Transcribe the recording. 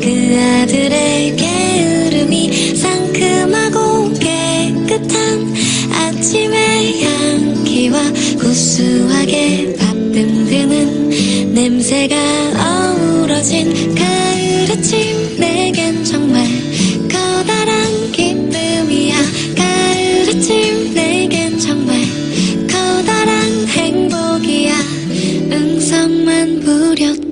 그 아들의 게으름이 상큼하고 깨끗한 아침의 향기와 구수하게 밥듬드는 냄새가 어우러진 가을 아침 내겐 정말 커다란 기쁨이야. 가을 아침 내겐 정말 커다란 행복이야. 응성만 부렸던